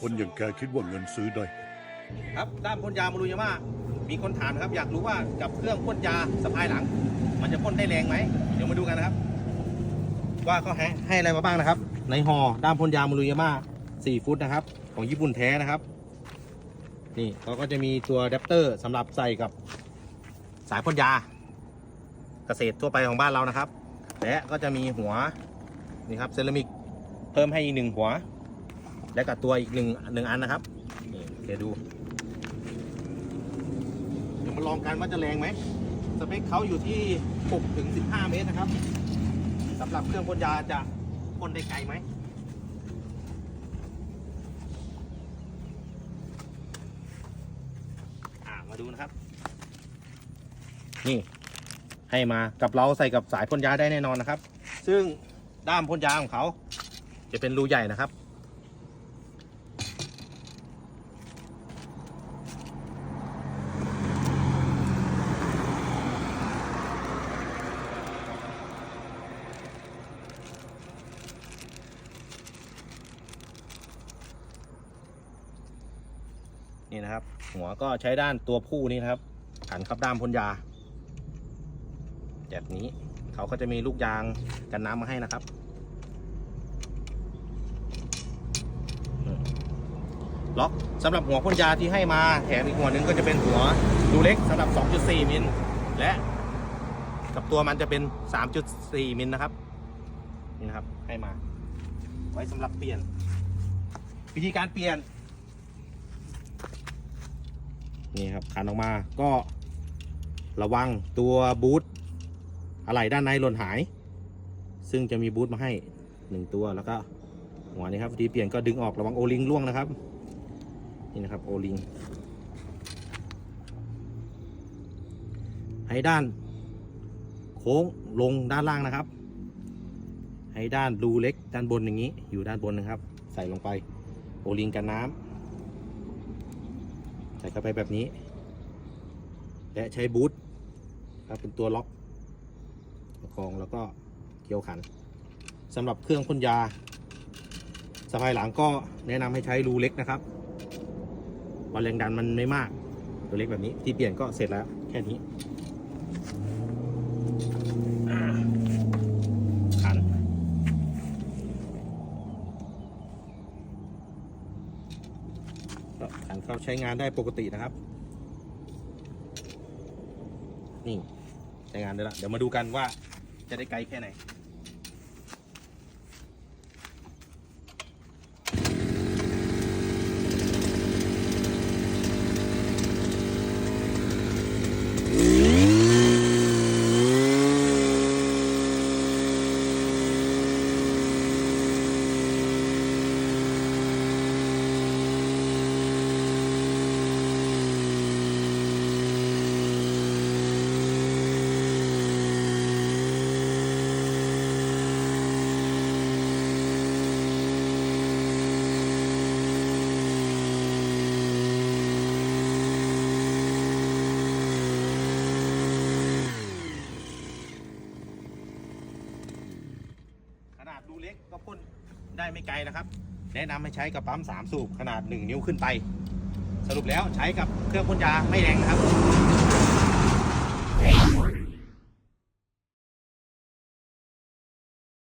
คนอย่างแกคิดว่าเงินซื้อได้ ครับด้านพ่นยามารุยาม่ามีคนถามนะครับ อยากรู้ว่ากับเครื่องพ่นยาสะพายหลัง มันจะพ่นได้แรงไหมเดี๋ยวมาดูกันนะครับ ว่าเขาให้ให้อะไรมาบ้างนะครับ ในห่อด้ามพ่นยามารุยาม่า4ฟุตนะครับ ของญี่ปุ่นแท้นะครับ นี่เขาก็จะมีตัวอะแดปเตอร์สำหรับใส่กับสายพ่นยา เกษตรทั่วไปของบ้านเรานะครับ และก็จะมีหัวนี่ครับเซรามิกเพิ่มให้อีกหนึ่งหัว และกับตัวอีกหนึ่งหนึ่งอันนะครับนี่เดี๋ยวดู เดี๋ยวมาลองกันว่าจะแรงไหมสเปคเขาอยู่ที่ 6 ถึง 15 เมตรนะครับสำหรับเครื่องพ่นยาจะพ่นได้ไกลไหมอ่ามาดูนะครับ นี่ให้มากับเราใส่กับสายพ่นยาได้แน่นอนนะครับ ซึ่งด้ามพ่นยาของเขา จะเป็นรูใหญ่นะครับ นี่นะครับ หัวก็ใช้ด้านตัวผู้นี่นะครับขันครับด้ามพ่นยา แบบนี้เขาก็จะมีลูกยางกันน้ำมาให้นะครับ ล็อกสำหรับหัวพ่นยาที่ให้มาแถมอีกหัวหนึ่งก็จะเป็นหัวดูเล็กสำหรับ 2.4 มิลและกับตัวมันจะเป็น 3.4 มิลนะครับ นี่นะครับ ให้มา ไว้สำหรับเปลี่ยน วิธีการเปลี่ยน นี่ครับขันออกมาก็ระวังตัวบูทอะไรด้านในหล่นหาย ซึ่งจะมีบูทมาให้หนึ่งตัวแล้วก็หัวนี้ครับวิธีเปลี่ยนก็ดึงออกระวังโอลิงล่วงนะครับ นี่นะครับโอลิงให้ด้าน โค้งลงด้านล่างนะครับ ให้ด้านรูเล็กด้านบนอย่างนี้ อยู่ด้านบนนะครับ ใส่ลงไปโอลิงกันน้ำ ใส่เข้าไปแบบนี้ และใช้บูทครับเป็นตัวล็อกประคองแล้วก็เกี่ยวขันสำหรับเครื่องพ่นยาสะพายหลังก็แนะนำให้ใช้รูเล็กนะครับเพราะแรงดันมันไม่มากตัวเล็กแบบนี้ที่เปลี่ยนก็เสร็จแล้วแค่นี้อ่าขัน ก็ขันเข้าใช้งานได้ปกตินะครับ นี่ใช้งานได้แล้วเดี๋ยวมาดูกันว่าจะได้ไกลแค่ไหน ดูเล็กก็พ่นได้ไม่ไกลนะครับ แนะนำให้ใช้กับปั๊ม3สูบขนาด 1 นิ้วขึ้นไป สรุปแล้วใช้กับเครื่องพ่นยาไม่แรงนะครับ